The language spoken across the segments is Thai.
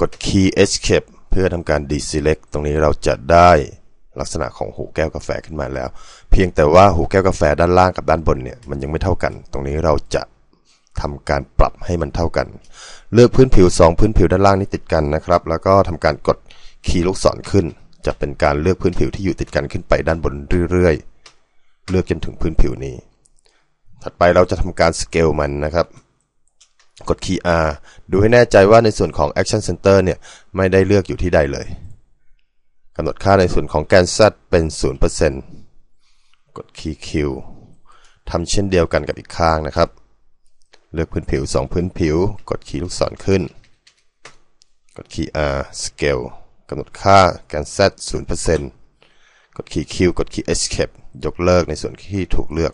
กด Key Escape เพื่อทำการ deselect ตรงนี้เราจะได้ลักษณะของหูแก้วกาแฟขึ้นมาแล้ว เพียงแต่ว่าหูแก้วกาแฟด้านล่างกับด้านบนเนี่ยมันยังไม่เท่ากัน ตรงนี้เราจะทำการปรับให้มันเท่ากัน เลือกพื้นผิว 2 พื้นผิวด้านล่างนี้ติดกันนะครับ แล้วก็ทำการกดคีย์ลูกศรขึ้น จะเป็นการเลือกพื้นผิวที่อยู่ติดกันขึ้นไปด้านบนเรื่อยๆ เลือกจนถึงพื้นผิวนี้ ถัดไปเราจะทำการสเกลมันนะครับ กดคีย์ R ดูให้แน่ใจว่าในส่วนของ Action Center เนี่ย ไม่ได้เลือกอยู่ที่ใดเลยกำหนดค่าในส่วนของแกน Z เป็น 0%กดคีย์ Q ทำเช่นเดียวกันกับอีกข้างนะครับ เลือกพื้นผิว 2 พื้นผิว กดคีย์ลูกศรขึ้น กดคีย์ R Scale กำหนดค่าแกน Z 0%กดคีย์ Q กดคีย์ Escape ยกเลิกในส่วนที่ถูกเลือก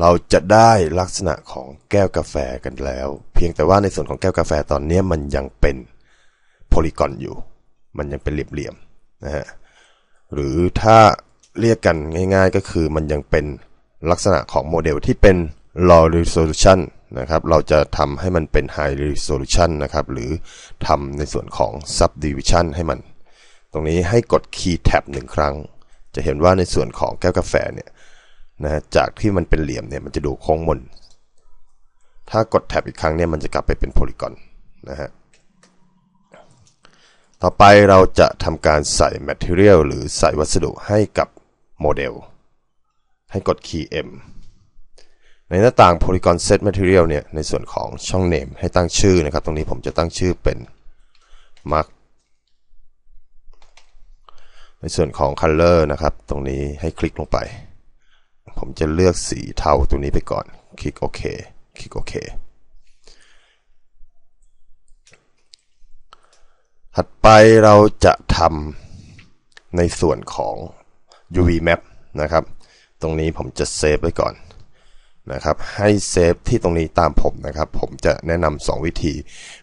เราจะได้ลักษณะของแก้วกาแฟกันแล้ว เพียงแต่ว่าในส่วนของแก้วกาแฟตอนนี้มันยังเป็นโพลีกอนอยู่ มันยังเป็นเหลี่ยมๆนะฮะหรือถ้าเรียกกันง่ายๆก็คือมันยังเป็นลักษณะของโมเดลที่เป็น low resolution นะครับ เราจะทำให้มันเป็น high resolution นะครับ หรือทำในส่วนของ subdivision ให้มัน ตรงนี้ให้กด key tab หนึ่งครั้ง จะเห็นว่าในส่วนของแก้วกาแฟเนี่ย นะจากที่มันเป็นเหลี่ยมเนี่ยมันจะดูโค้งมน ถ้ากดแท็บอีกครั้งเนี่ยมันจะกลับไปเป็นโพลีกอนนะฮะต่อไปเราจะทำการใส่ Material หรือใส่วัสดุให้กับโมเดล ให้กด Key M ในหน้าต่าง Polygon Set Material เนี่ย ในส่วนของช่อง Name ให้ตั้งชื่อนะครับ ตรงนี้ผมจะตั้งชื่อเป็น Mark ในส่วนของ Color นะครับ ตรงนี้ให้คลิกลงไป ผมจะเลือกสีเทาตรงนี้ไปก่อน คลิกโอเค คลิกโอเค ถัดไปเราจะทำในส่วนของ UV map นะครับ ตรงนี้ผมจะเซฟไว้ก่อนนะครับ ให้เซฟที่ตรงนี้ตามผมนะครับ ผมจะแนะนำ2วิธี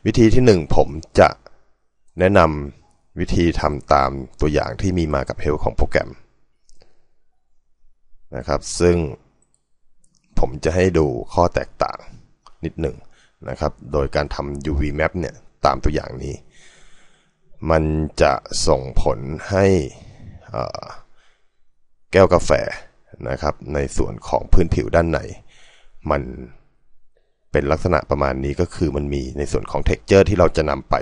วิธีที่1ผมจะแนะนำวิธีทำตามตัวอย่างที่มีมากับ Help ของโปรแกรม นะครับ ซึ่งผมจะให้ดูข้อแตกต่างนิดหนึ่งนะครับ โดยการทำ UV map เนี่ยตามตัวอย่างนี้ มันจะส่งผลให้แก้วกาแฟนะครับในส่วนของพื้นผิวด้านใน มันเป็นลักษณะประมาณนี้ก็คือมันมีในส่วนของ texture ที่เราจะนำไป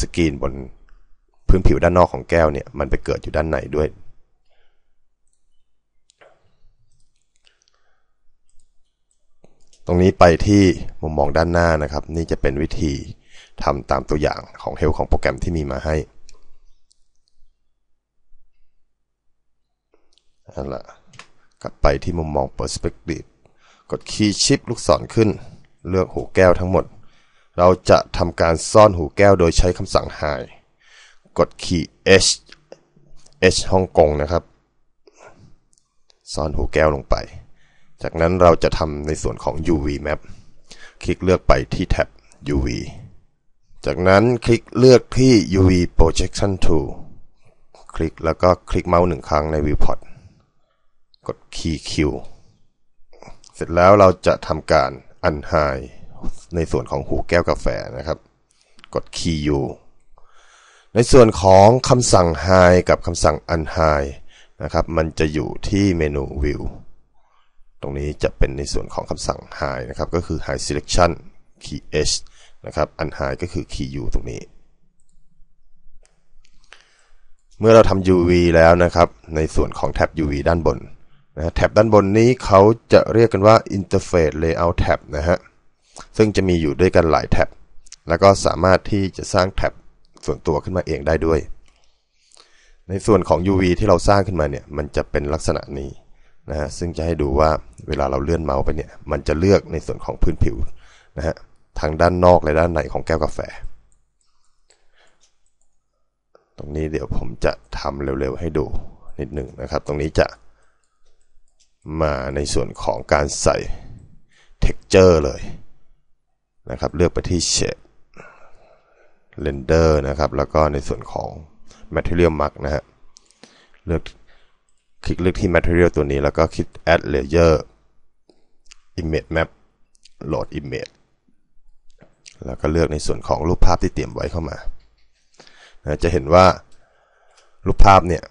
สกรีนบนพื้นผิวด้านนอกของแก้วเนี่ยมันไปเกิดอยู่ด้านในด้วย ตรงนี้ไปที่มุมมองด้านหน้านะครับ นี่จะเป็นวิธีทำตามตัวอย่างของเฮลของโปรแกรมที่มีมาให้นั่นแหละกลับไปที่มุมมอง Perspective กดคีย์ชิปลูกศรขึ้น เลือกหูแก้วทั้งหมด เราจะทำการซ่อนหูแก้วโดยใช้คำสั่ง hide กดคีย์ H H ฮ่องกงนะครับ ซ่อนหูแก้วลงไป จากนั้นเราจะทำในส่วนของ UV map คลิกเลือกไปที่แท็บ UV จากนั้นคลิกเลือกที่ UV projection tool คลิกแล้วก็คลิกเมาส์หนึ่งครั้งใน viewport กด key Q เสร็จแล้วเราจะทำการ unhide ในส่วนของหูแก้วกาแฟนะครับ กด key U ในส่วนของคำสั่ง hide กับคำสั่ง unhide นะครับ มันจะอยู่ที่เมนู view รงนี้จะเป็นในส่วนของคำสั่ง hide นะครับ ก็คือ hide selection key H นะครับ unhide ก็คือ key U ตรงนี้ เมื่อเราทำ UV แล้วนะครับ ในส่วนของแท็บ UV ด้านบนนะแท็บด้านบนนี้เขาจะเรียกกันว่า Interface Layout Tab นะฮะ ซึ่งจะมีอยู่ด้วยกันหลายแท็บ แล้วก็สามารถที่จะสร้างแท็บส่วนตัวขึ้นมาเองได้ด้วย ในส่วนของ UV ที่เราสร้างขึ้นมาเนี่ย มันจะเป็นลักษณะนี้ นะฮะซึ่งจะให้ดูว่าเวลาเราเลื่อนเมาส์ไปเนี่ยมันจะเลือกในส่วนของพื้นผิวนะฮะทางด้านนอกและด้านในของแก้วกาแฟ ตรงนี้เดี๋ยวผมจะทำเร็วๆให้ดูนิดหนึ่งนะครับ ตรงนี้จะมาในส่วนของการใส่ texture เลยนะครับ เลือกไปที่ shape render นะครับ แล้วก็ในส่วนของ material mark นะฮะ เลือก คลิกเลือกที่ material ตัวนี้แล้วก็คลิก add layer image map load image แล้วก็เลือกในส่วนของรูปภาพที่เตรียมไว้เข้ามานะจะเห็นว่ารูปภาพเนี่ย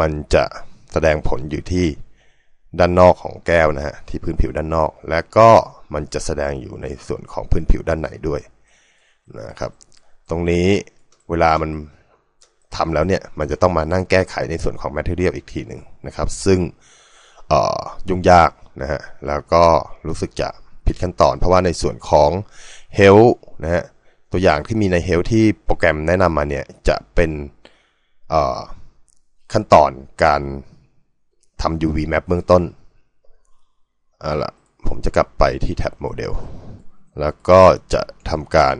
มันจะแสดงผลอยู่ที่ด้านนอกของแก้วนะฮะ ที่พื้นผิวด้านนอก และก็มันจะแสดงอยู่ในส่วนของพื้นผิวด้านในด้วยนะครับ ตรงนี้เวลามัน ทำแล้วเนี่ยมันจะต้องมานั่งแก้ไขในส่วนของ Material อีกทีหนึ่งนะครับ ซึ่งยุ่งยากนะฮะแล้วก็รู้สึกจะผิดขั้นตอน เพราะว่าในส่วนของ Health นะฮะตัวอย่างที่มีใน Health ที่โปรแกรมแนะนำมาเนี่ยจะเป็นขั้นตอนการทำ UV map เบื้องต้นเอาละผมจะกลับไปที่แท็บโมเดลแล้วก็จะทำการ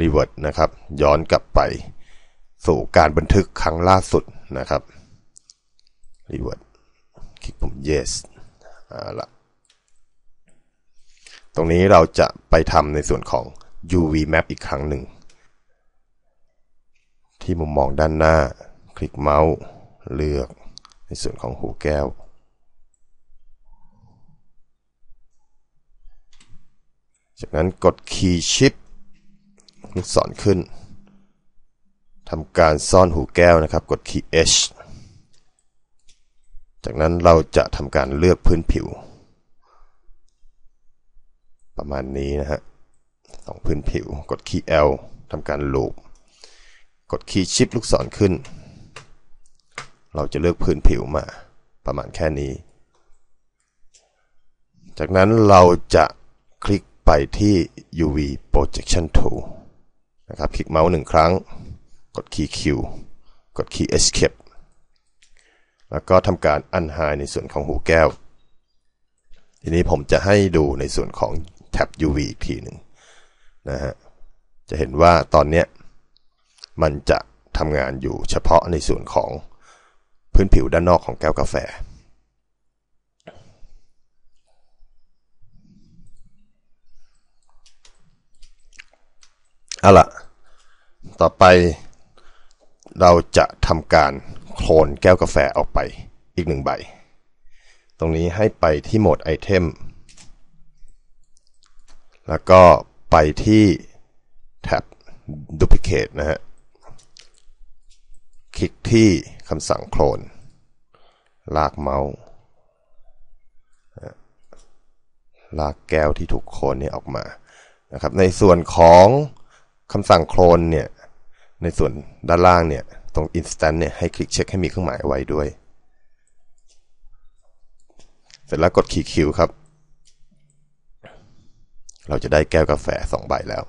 revert นะครับ ย้อนกลับไป สู่การบันทึกครั้งล่าสุดนะครับ revert คลิกปุ่ม yes เอาละตรงนี้เราจะไปทำในส่วนของ UV map อีกครั้งหนึ่ง ที่มุมมองด้านหน้า คลิกเมาส์เลือกในส่วนของหูแก้ว จากนั้นกด Key Shift ลูกศรขึ้น ทำการซ่อนหูแก้วนะครับ กด Key H จากนั้นเราจะทำการเลือกพื้นผิว ประมาณนี้นะฮะสองพื้นผิว กด Key L ทำการลูปกด Key Shift ลูกศรขึ้น เราจะเลือกพื้นผิวมา ประมาณแค่นี้ จากนั้นเราจะคลิกไปที่ UV projection tool นะครับ คลิกเมาส์หนึ่งครั้ง กดคีย์ Q กดคีย์ escape แล้วก็ทำการอันไฮในส่วนของหูแก้ว ทีนี้ผมจะให้ดูในส่วนของแท็บ UV อีกทีหนึ่งนะฮะ จะเห็นว่าตอนนี้มันจะทำงานอยู่เฉพาะในส่วนของพื้นผิวด้านนอกของแก้วกาแฟ เอาละต่อไป เราจะทำการโคลนแก้วกาแฟออกไปอีกหนึ่งใบ ตรงนี้ให้ไปที่โหมดไอเทม แล้วก็ไปที่แท็บ Duplicate นะฮะ คลิกที่คำสั่งโคลน ลากเมาส์ลากแก้วที่ถูกโคลนนี่ออกมานะครับ ในส่วนของคำสั่งโคลนเนี่ย ในส่วนด้านล่างเนี่ยตรง instant เนี่ยให้คลิกเช็คให้มีเครื่องหมายไว้ด้วย เสร็จแล้วกดคีย์คิวครับ เราจะได้แก้วกาแฟ 2 ใบแล้ว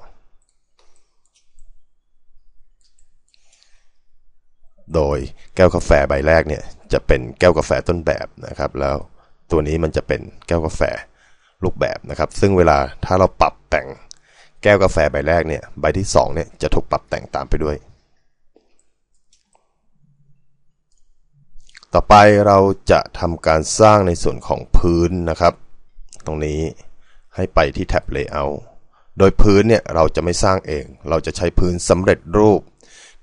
โดยแก้วกาแฟใบแรกเนี่ยจะเป็นแก้วกาแฟต้นแบบนะครับ แล้วตัวนี้มันจะเป็นแก้วกาแฟรูปแบบนะครับ ซึ่งเวลาถ้าเราปรับแต่ง แก้วกาแฟใบแรกเนี่ยใบที่2เนี่ยจะถูกปรับแต่งตามไปด้วย ต่อไปเราจะทำการสร้างในส่วนของพื้นนะครับ ตรงนี้ให้ไปที่แท็บ Layout โดยพื้นเนี่ยเราจะไม่สร้างเอง เราจะใช้พื้นสำเร็จรูป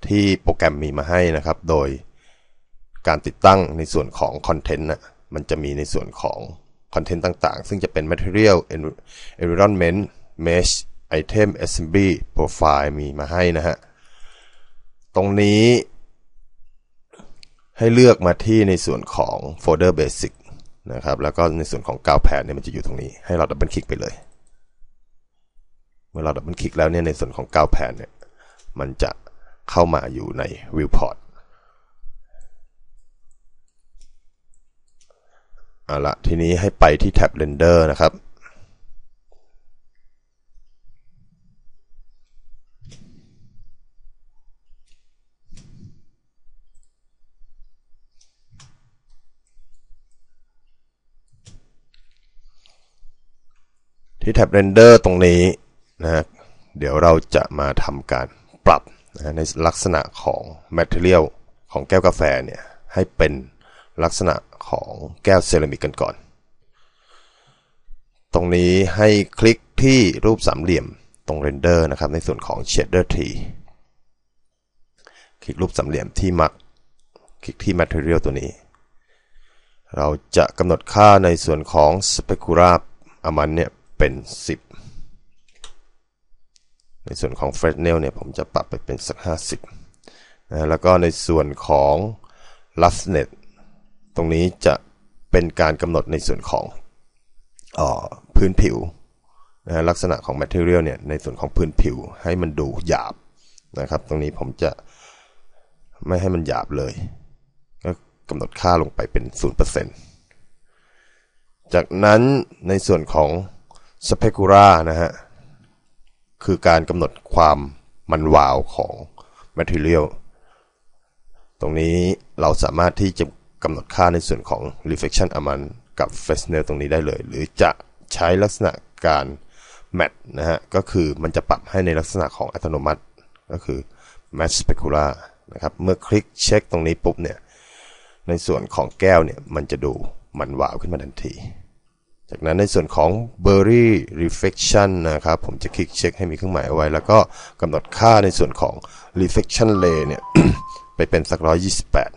ที่โปรแกรมมีมาให้นะครับ โดยการติดตั้งในส่วนของคอนเทนต์นะมันจะมีในส่วนของคอนเทนต์ต่างๆ ซึ่งจะเป็น Material Environment Mesh Item Assembly Profile มีมาให้นะฮะ ตรงนี้ ให้เลือกมาที่ในส่วนของโฟลเดอร์ Basic นะครับ แล้วก็ในส่วนของกาวแผนเนี่ยมันจะอยู่ตรงนี้ ให้เราดับเบิลคลิกไปเลย เมื่อเราดับเบิลคลิกแล้วเนี่ยในส่วนของกาวแผนเนี่ย มันจะเข้ามาอยู่ใน viewport เอาละทีนี้ให้ไปที่แท็บ render นะครับ ที่แท็บ render ตรงนี้นะเดี๋ยวเราจะมาทำการปรับในลักษณะของ Material ของแก้วกาแฟเนี่ยให้เป็นลักษณะของแก้วเซรามิกกันก่อน ตรงนี้ให้คลิกที่รูปสามเหลี่ยมตรงเรนเดอร์นะครับในส่วนของ Shader Tree คลิกรูปสามเหลี่ยมที่มักคลิกที่ Material ตัวนี้ เราจะกำหนดค่าในส่วนของ Specura อามันเนี่ย เป็น 10 ในส่วนของ Fresnel เนี่ยผมจะปรับไปเป็นสัก 50นะแล้วก็ในส่วนของ Roughness ตรงนี้จะเป็นการกำหนดในส่วนของออพื้นผิวนะลักษณะของ Material เนี่ยในส่วนของพื้นผิวให้มันดูหยาบนะครับ ตรงนี้ผมจะไม่ให้มันหยาบเลย ก็กำหนดค่าลงไปเป็น 0%จากนั้นในส่วนของ Specura นะฮะ คือการกำหนดความมันวาวของ Material ตรงนี้เราสามารถที่จะกำหนดค่าในส่วนของ reflection amount กับ Fresnel ตรงนี้ได้เลย หรือจะใช้ลักษณะการ match นะฮะ ก็คือมันจะปรับให้ในลักษณะของอัตโนมัติ ก็คือ match specula นะครับ เมื่อคลิกเช็คตรงนี้ปุ๊บเนี่ย ในส่วนของแก้วเนี่ย มันจะดูมันวาวขึ้นมาทันที จากนั้นในส่วนของ Berry Reflection นะครับ ผมจะคลิกเช็คให้มีเครื่องหมายเอาไว้ แล้วก็กำหนดค่าในส่วนของ Reflection Ray เนี่ย ไปเป็นสักร้อยยี่สิบแปด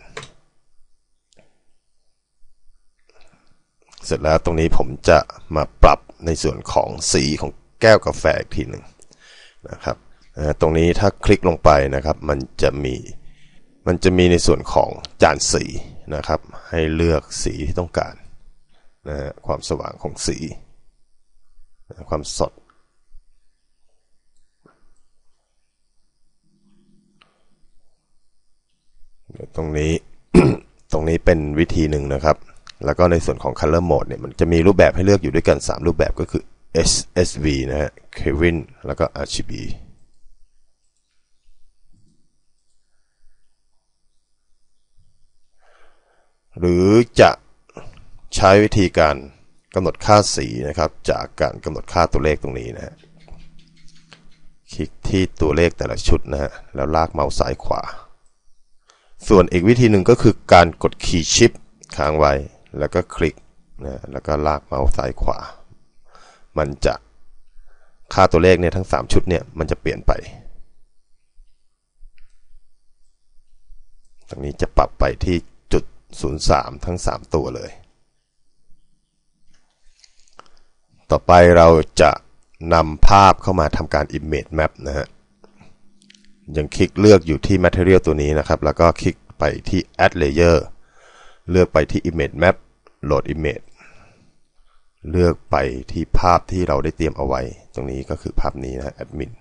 เสร็จแล้วตรงนี้ผมจะมาปรับในส่วนของสีของแก้วกาแฟอีกทีหนึ่งนะครับ ตรงนี้ถ้าคลิกลงไปนะครับ มันจะมี มันจะมีในส่วนของจานสีนะครับ ให้เลือกสีที่ต้องการ นะความสว่างของสีความสด ตรงนี้ตรงนี้เป็นวิธีหนึ่งนะครับ แล้วก็ในส่วนของ color mode เนี่ยมันจะมีรูปแบบให้เลือกอยู่ด้วยกัน 3 รูปแบบก็คือ SSV นะฮะ Kevin แล้วก็ RGB หรือจะ ใช้วิธีการกำหนดค่าสีนะครับ จากการกำหนดค่าตัวเลขตรงนี้นะฮะคลิกที่ตัวเลขแต่ละชุดนะฮะแล้วลากเมาส์ซ้ายขวา ส่วนอีกวิธีหนึ่งก็คือการกดคีย์ชิปค้างไว้ แล้วก็คลิกนะแล้วก็ลากเมาส์ซ้ายขวา มันจะค่าตัวเลขเนี่ยทั้ง 3 ชุดเนี่ยมันจะเปลี่ยนไปตรงนี้จะปรับไปที่จุด 03 ทั้ง 3 ตัวเลย ต่อไปเราจะนำภาพเข้ามาทำการ image map นะฮะยังคลิกเลือกอยู่ที่ material ตัวนี้นะครับ แล้วก็คลิกไปที่ add layer เลือกไปที่ image map load image เลือกไปที่ภาพที่เราได้เตรียมเอาไว้ ตรงนี้ก็คือภาพนี้นะ admin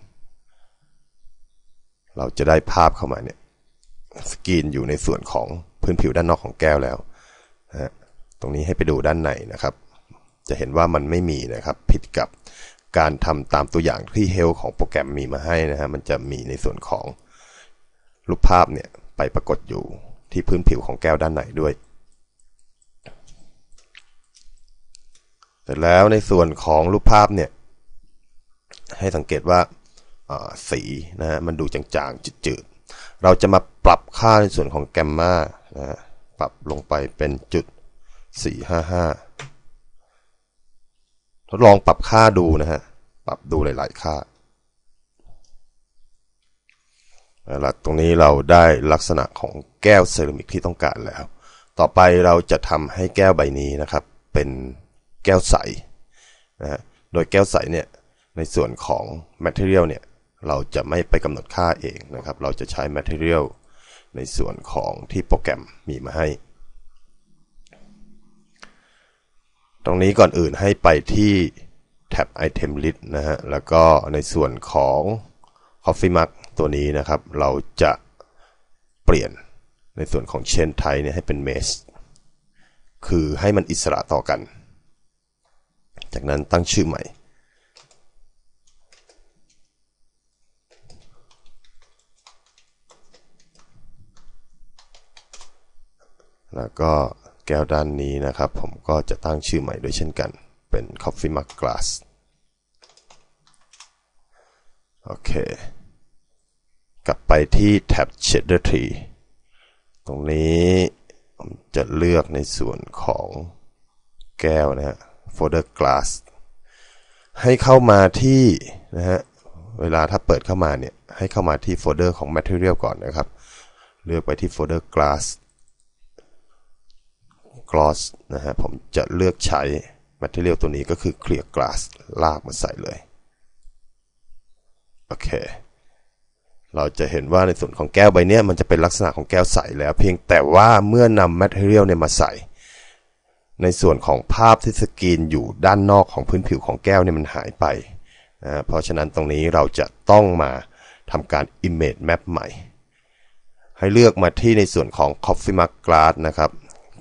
เราจะได้ภาพเข้ามาเนี่ย สกรีนอยู่ในส่วนของพื้นผิวด้านนอกของแก้วแล้วนะตรงนี้ให้ไปดูด้านในนะครับ จะเห็นว่ามันไม่มีนะครับ ผิดกับการทำตามตัวอย่างที่เฮลของโปรแกรมมีมาให้นะฮะมันจะมีในส่วนของรูปภาพเนี่ยไปปรากฏอยู่ที่พื้นผิวของแก้วด้านในด้วยเสร็จแล้วในส่วนของรูปภาพเนี่ยให้สังเกตว่าสีนะฮะมันดูจางๆจืดๆ เราจะมาปรับค่าในส่วนของแกมมานะปรับลงไปเป็นจุด455 ทดลองปรับค่าดูนะฮะ ปรับดูหลาย ๆ ค่าแล้วตรงนี้เราได้ลักษณะของแก้วเซรามิกที่ต้องการแล้ว ต่อไปเราจะทำให้แก้วใบนี้นะครับ เป็นแก้วใสนะฮะ โดยแก้วใสเนี่ย ในส่วนของ Material เนี่ย เราจะไม่ไปกำหนดค่าเองนะครับ เราจะใช้ Material ในส่วนของที่โปรแกรมมีมาให้ ตรงนี้ก่อนอื่นให้ไปที่แท็บ Item List นะฮะ แล้วก็ในส่วนของ Coffee Mug ตัวนี้นะครับ เราจะเปลี่ยนในส่วนของ Chain Type เนี่ยให้เป็น Mesh คือให้มันอิสระต่อกัน จากนั้นตั้งชื่อใหม่ แล้วก็ แก้วด้านนี้นะครับ ผมก็จะตั้งชื่อใหม่ด้วยเช่นกัน เป็น Coffee Mug Glass โอเค กลับไปที่แท็บ Shader Tree ตรงนี้ผมจะเลือกในส่วนของแก้วนะฮะ Folder Glass ให้เข้ามาที่นะฮะ เวลาถ้าเปิดเข้ามาเนี่ย ให้เข้ามาที่โฟลเดอร์ของ Material ก่อนนะครับ เลือกไปที่โฟลเดอร์ Glass gloss นะฮะผมจะเลือกใช้ material ตัวนี้ก็คือ clear glass ลากมาใส่เลย โอเค เราจะเห็นว่าในส่วนของแก้วใบนี้มันจะเป็นลักษณะของแก้วใสแล้ว เพียงแต่ว่าเมื่อนำแมทเทียลเนี่ยมาใส่ ในส่วนของภาพที่สกรีนอยู่ด้านนอกของพื้นผิวของแก้วเนี่ยมันหายไปนะเพราะฉะนั้นตรงนี้เราจะต้องมาทำการ image map ใหม่ ให้เลือกมาที่ในส่วนของ coffee mark glass นะครับ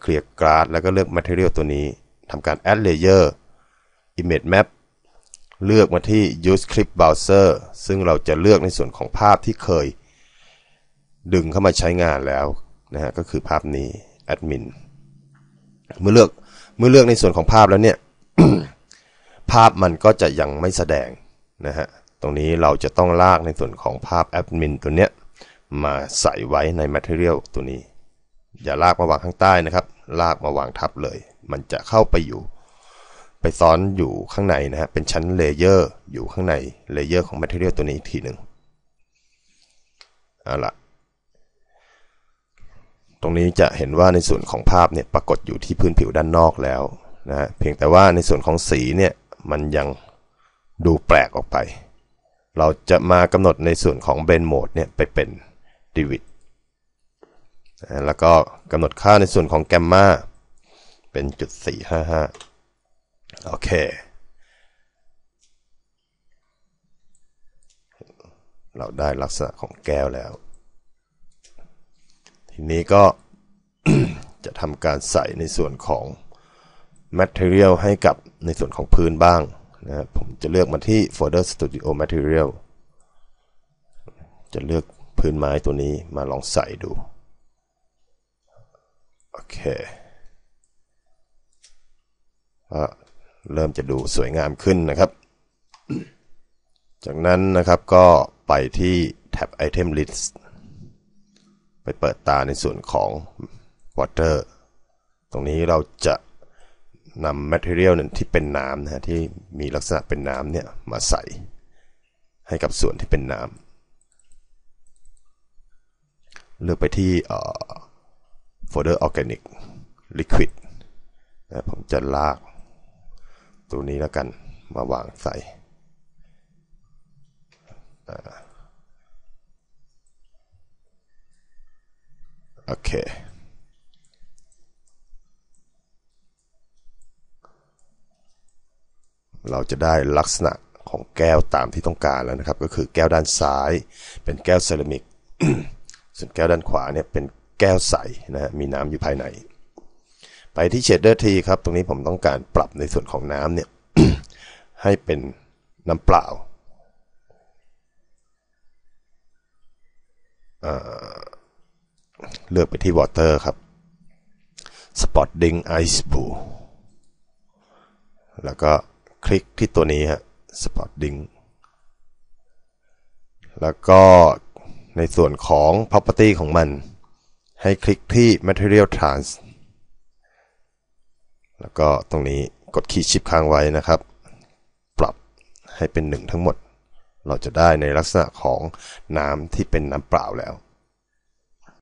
clear glass แล้วก็เลือก material ตัวนี้ทำการ add layer image map เลือกมาที่ use clip browser ซึ่งเราจะเลือกในส่วนของภาพที่เคย ดึงเข้ามาใช้งานแล้วนะฮะก็คือภาพนี้ admin เมื่อเลือกเมื่อเลือกในส่วนของภาพแล้วเนี่ย ภาพมันก็จะยังไม่แสดงนะฮะตรงนี้เราจะต้องลากในส่วนของภาพ admin ตัวเนี้ยมาใส่ไว้ใน material ตัวนี้ อย่าลากมาวางข้างใต้นะครับ ลากมาวางทับเลย มันจะเข้าไปอยู่ ไปซ้อนอยู่ข้างในนะฮะเป็นชั้นเลเยอร์อยู่ข้างในเลเยอร์ของ material ตัวนี้อีกทีหนึ่งเอาละตรงนี้จะเห็นว่าในส่วนของภาพเนี่ยปรากฏอยู่ที่พื้นผิวด้านนอกแล้วนะฮะเพียงแต่ว่าในส่วนของสีเนี่ยมันยังดูแปลกออกไป เราจะมากำหนดในส่วนของ blend mode เนี่ยไปเป็น divid นะ แล้วก็กำหนดค่าในส่วนของแกมมาเป็นจุด455 โอเคเราได้ลักษณะของแก้วแล้ว ทีนี้ก็จะทำการใส่ในส่วนของ Material ให้กับในส่วนของพื้นบ้างนะผมจะเลือกมาที่โฟลเดอร์ Studio Material จะเลือกพื้นไม้ตัวนี้มาลองใส่ดู คก็เริ่มจะดูสวยงามขึ้นนะครับ จากนั้นนะครับก็ไปที่แท็บ Item List ไปเปิดตาในส่วนของ Water ตรงนี้เราจะนำ Material นั้นที่เป็นน้ำนะฮะที่มีลักษณะเป็นน้ำเนี่ยมาใส่ให้กับส่วนที่เป็นน้ำเลือกไปที่ โฟลเดอร์ Organic Liquid นะผมจะลากตัวนี้แล้วกันมาวางใส่โอเค เราจะได้ลักษณะของแก้วตามที่ต้องการแล้วนะครับ ก็คือแก้วด้านซ้ายเป็นแก้วเซรามิก ส่วนแก้วด้านขวาเนี่ยเป็น แก้วใสนะฮะมีน้ำอยู่ภายใน ไปที่เชดเดอร์ทีครับ ตรงนี้ผมต้องการปรับในส่วนของน้ำเนี่ยให้เป็นน้ำเปล่าเลือกไปที่ Water ครับ Spotting Ice Pool แล้วก็คลิกที่ตัวนี้ฮะ Spotting แล้วก็ในส่วนของ property ของมัน ให้คลิกที่ material trans แล้วก็ตรงนี้กดคีย์ชิปค้างไว้นะครับ ปรับให้เป็นหนึ่งทั้งหมด เราจะได้ในลักษณะของน้ำที่เป็นน้ำเปล่าแล้ว